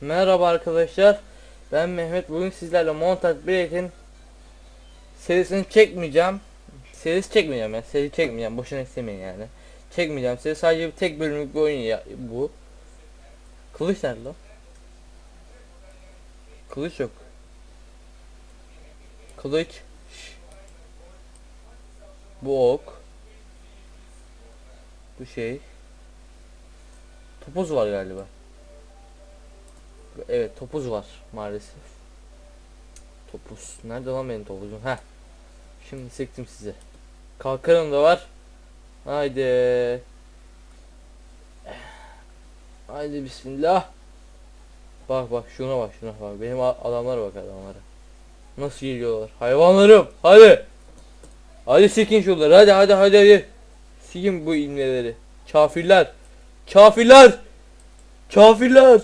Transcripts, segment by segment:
Merhaba arkadaşlar. Ben Mehmet. Bugün sizlerle Montaj Break'in serisini çekmeyeceğim. Serisi çekmeyeceğim ben. Seri çekmeyeceğim. Boşuna istemeyin yani. Çekmeyeceğim. Seri sadece bir tek bölümlük bir oyun ya bu. Kılıç nerede? Kılıç yok. Kılıç. Bu ok. Bu şey. Topuz var galiba. Evet topuz var maalesef. Topuz. Nerede lan benim topuzum? Heh. Şimdi sektim size. Kalkanım da var. Haydi. Haydi bismillah. Bak bak şuna bak şuna bak. Benim a- adamlara bak adamlara. Nasıl geliyorlar? Hayvanlarım. Hadi. Hadi sikin şunları. Hadi hadi hadi hadi. Sikin bu imleleri. Kafirler. Kafirler. Kafirler.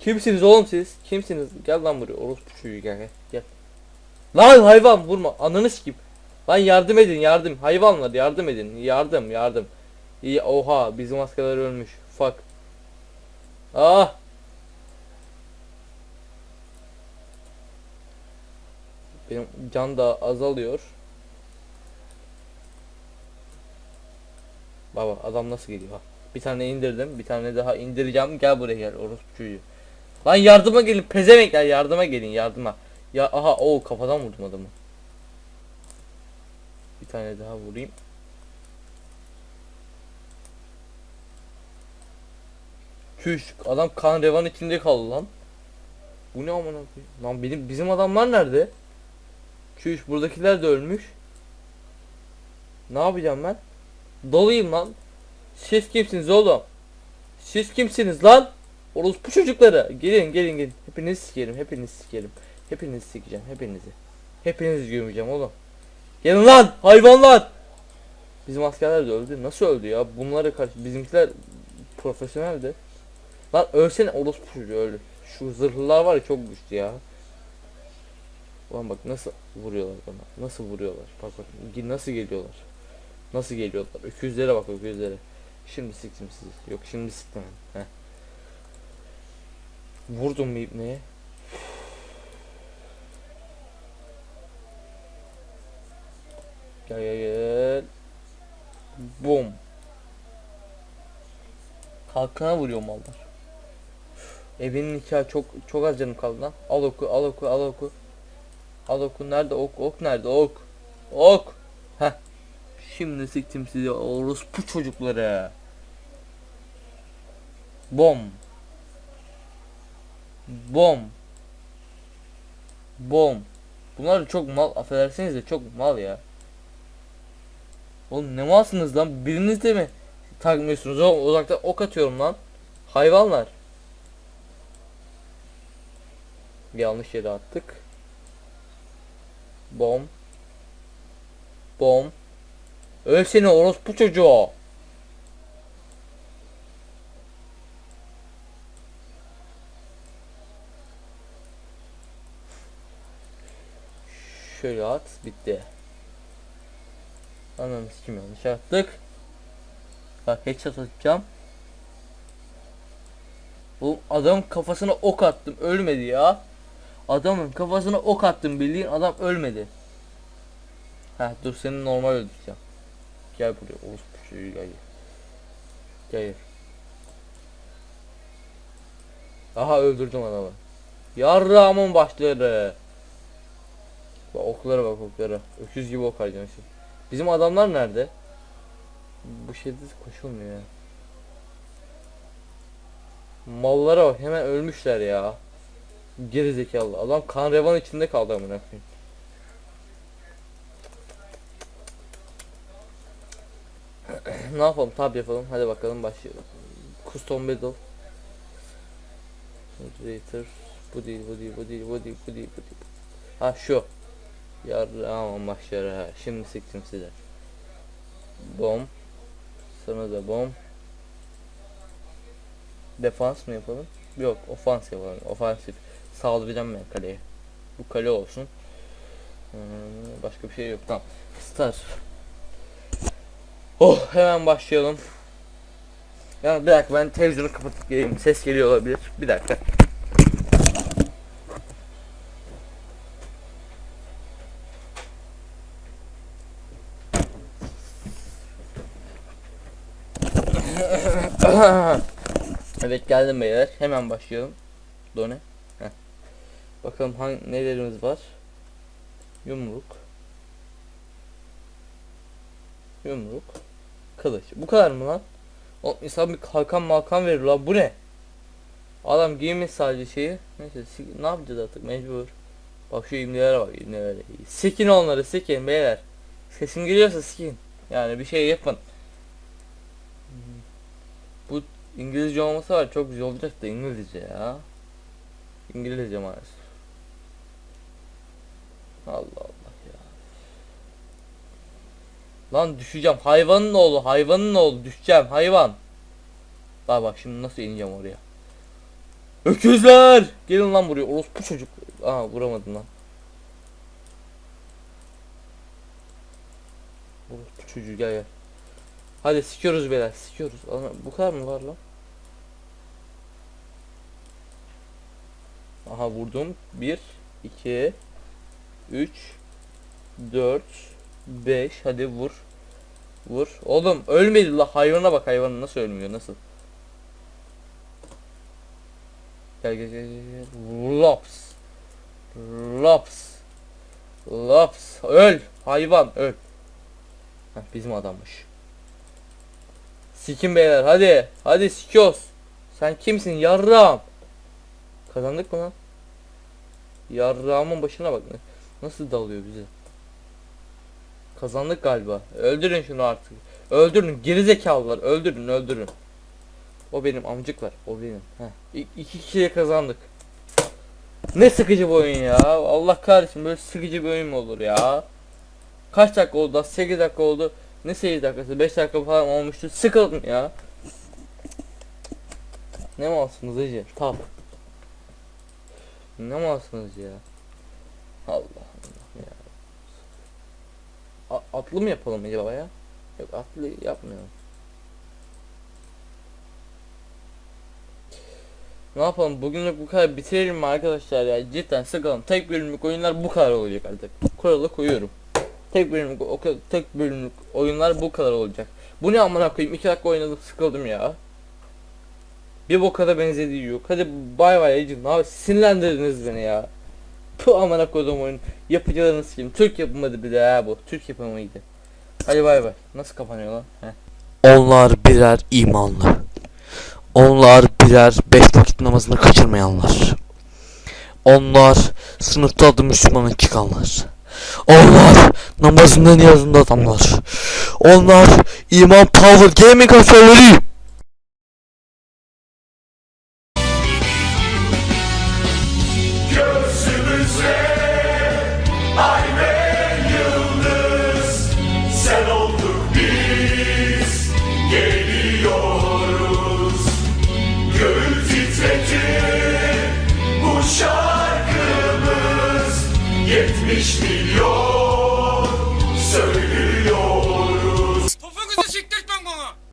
Kimsiniz oğlum siz? Kimsiniz? Gel lan buraya. Orospu çocuğu gel gel. Lan hayvan vurma. Ananı sikeyim. Lan yardım edin yardım. Hayvanlar yardım edin. Yardım yardım. İyi oha bizim askerler ölmüş. Fuck. Ah. Benim can da azalıyor. Baba adam nasıl geliyor? Bir tane indirdim. Bir tane daha indireceğim. Gel buraya gel orospu çocuğu. Lan yardıma gelin pezemekler yardıma gelin yardıma. Ya aha o kafadan vurdum adamı. Bir tane daha vurayım. Küş adam kan revan içinde kaldı lan. Bu ne amına? Lan benim bizim adamlar nerede? Küş buradakiler de ölmüş. Ne yapacağım ben? Dolayım lan. Siz kimsiniz oğlum? Siz kimsiniz lan? Orospu çocukları. Gelin gelin gelin. Hepinizi sikerim. Hepinizi sikerim. Hepinizi sikeceğim. Hepinizi. Hepinizi gömeceğim oğlum. Gelin lan hayvanlar. Bizim askerler de öldü. Nasıl öldü ya? Bunlara karşı bizimkiler profesyoneldi. Lan ölsene orospu çocuğu öldü. Şu zırhlılar var ya çok güçlü ya. Ulan bak nasıl vuruyorlar bana. Nasıl vuruyorlar. Bak bak nasıl geliyorlar. Nasıl geliyorlar. Öküzlere bak öküzlere. Şimdi siktim sizi. Yok şimdi siktim. Heh. Vurdum bir ipneye. Gel gel gel. Bum. Kalkana vuruyor mallar. Evinin nikahı çok çok az canım kaldı lan. Al oku al oku al oku. Al oku nerede ok ok nerede ok. Ok. Heh. Şimdi siktim sizi orospu çocukları. Bom. Bom. Bom. Bunlar çok mal affedersiniz de çok mal ya. Oğlum ne malsınız lan? Biriniz de mi takmıyorsunuz? Oğlum uzakta ok atıyorum lan. Hayvanlar. Yanlış yere attık. Bom. Bom. Ölsene orospu çocuğu. Şöyle at bitti. Ananı kim yanlış attık. Bak headshot atacağım. Bu adam kafasına ok attım ölmedi ya. Adamın kafasına ok attım bildiğin adam ölmedi. Ha dur seni normal öldüreceğim. Gel buraya çocuğu gel. Gel. Gel. Aha öldürdüm adamı. Yarrağımın başları. Bak oklara bak oklara. Öküz gibi ok harcamışım. Bizim adamlar nerede? Bu şeyde koşulmuyor ya. Mallara bak hemen ölmüşler ya. Geri zekalı. Adam kan revan içinde kaldı amına koyayım. ne yapalım? Tab yapalım. Hadi bakalım başlayalım. Custom Battle. Moderator. Bu değil, bu değil, bu değil, bu değil, bu değil, bu değil. Ha şu. Yarrağım başları ha. Şimdi siktim size. Bom. Sana da bom. Defans mı yapalım? Yok, ofans yapalım. Ofansif. Saldıracağım ben kaleye. Bu kale olsun. Hmm, başka bir şey yok. Tamam. Star. Oh, hemen başlayalım. Ya bir dakika ben televizyonu kapatıp geleyim. Ses geliyor olabilir. Bir dakika. evet geldim beyler. Hemen başlayalım. Done. Heh. Bakalım hangi nelerimiz var. Yumruk. Yumruk. Kılıç. Bu kadar mı lan? O insan bir kalkan malkan verir lan bu ne? Adam giymiş sadece şeyi. Neyse ne yapacağız artık mecbur. Bak şu imlelere bak imlelere. Sikin onları sikin beyler. Sesim geliyorsa sikin. Yani bir şey yapın. Bu İngilizce olmasa var çok güzel olacak da İngilizce ya. İngilizce maalesef. Allah Allah ya. Lan düşeceğim. Hayvanın oğlu, hayvanın oğlu düşeceğim hayvan. Bak bak şimdi nasıl ineceğim oraya. Öküzler! Gelin lan buraya. Orospu çocuk. Aa vuramadım lan. Orospu çocuğu gel gel. Hadi sikiyoruz beyler sikiyoruz. Bu kadar mı var lan? Aha vurdum. 1 2 3 4 5 hadi vur. Vur. Oğlum ölmedi la hayvana bak hayvanı nasıl ölmüyor nasıl? Gel gel gel. gel. Lops. Lops. Lops. Öl. Hayvan öl. Heh, bizim adammış. Sikin beyler hadi. Hadi sikiyoruz. Sen kimsin yarram? Kazandık mı lan? Yarrağımın başına bak. Nasıl dalıyor bize? Kazandık galiba. Öldürün şunu artık. Öldürün gerizekalılar. Öldürün öldürün. O benim amcıklar. O benim. Heh. İ- iki kişiye kazandık. Ne sıkıcı bu oyun ya. Allah kahretsin böyle sıkıcı bir oyun mu olur ya? Kaç dakika oldu? 8 dakika oldu. Ne 8 dakikası? 5 dakika falan olmuştu. Sıkıldım ya. Ne malsınız hacı? Tap. Ne malsınız ya? Allah Allah ya. A- atlı mı yapalım acaba ya? Yok atlı yapmayalım. Ne yapalım bugünlük bu kadar bitirelim mi arkadaşlar ya cidden sıkalım tek bölümlük oyunlar bu kadar olacak artık kuralı koyuyorum tek bölümlük o tek bölümlük oyunlar bu kadar olacak. Bu ne amına koyayım? 2 dakika oynadım sıkıldım ya. Bir boka da benzediği yok. Hadi bay bay Ecim abi sinirlendirdiniz beni ya. Puh amına koydum oyun. Yapıcılarını sikeyim. Türk yapımıydı bir de ha bu. Türk yapımıydı Hadi bay bay. Nasıl kapanıyor lan? Heh. Onlar birer imanlı. Onlar birer beş vakit namazını kaçırmayanlar. Onlar sınıfta adı Müslümanı çıkanlar. Onlar namazında niyazında adamlar. Onlar iman power gaming aktörleri.